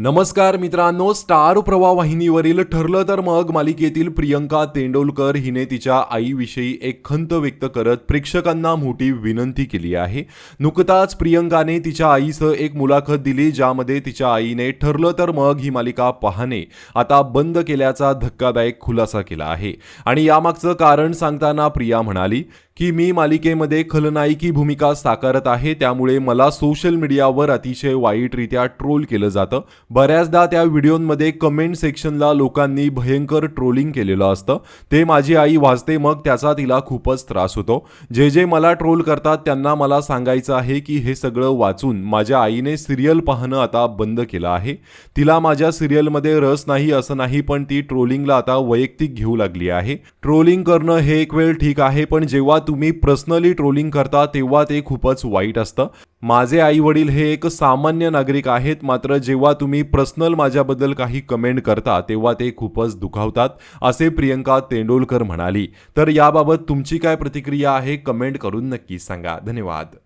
नमस्कार मित्रांनो स्टार प्रवाह वाहिनीवरील ठरलं तर मग मालिकेतील प्रियंका तेंडोलकर हिने तिच्या आईविषयी एक खंत व्यक्त करत प्रेक्षकांना मोठी विनंती केली आहे. नुकताच प्रियंकाने तिच्या आईसह एक मुलाखत दिली ज्यामध्ये तिच्या आईने ठरलं तर मग ही मालिका पाहणे आता बंद केल्याचा धक्कादायक खुलासा केला आहे. आणि यामागचं कारण सांगताना प्रिया म्हणाली की मी मालिकेमध्ये खलनायकी भूमिका साकारत आहे त्यामुळे मला सोशल मीडियावर अतिशय वाईटरित्या ट्रोल केलं जातं. बऱ्याचदा त्या व्हिडिओमध्ये कमेंट सेक्शनला लोकांनी भयंकर ट्रोलिंग केलेलं असतं. ते माझी आई वाचते मग त्याचा तिला खूपच त्रास होतो. जे जे मला ट्रोल करतात त्यांना मला सांगायचं आहे की हे सगळं वाचून माझ्या आईने सिरियल पाहणं आता बंद केलं आहे. तिला माझ्या सिरियलमध्ये रस नाही असं नाही पण ती ट्रोलिंगला आता वैयक्तिक घेऊ लागली आहे. ट्रोलिंग करणं हे एक वेळ ठीक आहे पण जेव्हा तुम्ही पर्सनली ट्रोलिंग करता तेव्हा ते खूपच वाईट असतं. माझे आई वडील हे एक सामान्य नागरिक आहेत मात्र जेव्हा तुम्ही पर्सनल माझ्याबद्दल काही कमेंट करता तेव्हा ते खूपच दुखावतात असे प्रियंका तेंडोलकर म्हणाली. तर याबाबत तुमची काय प्रतिक्रिया आहे कमेंट करून नक्की सांगा. धन्यवाद.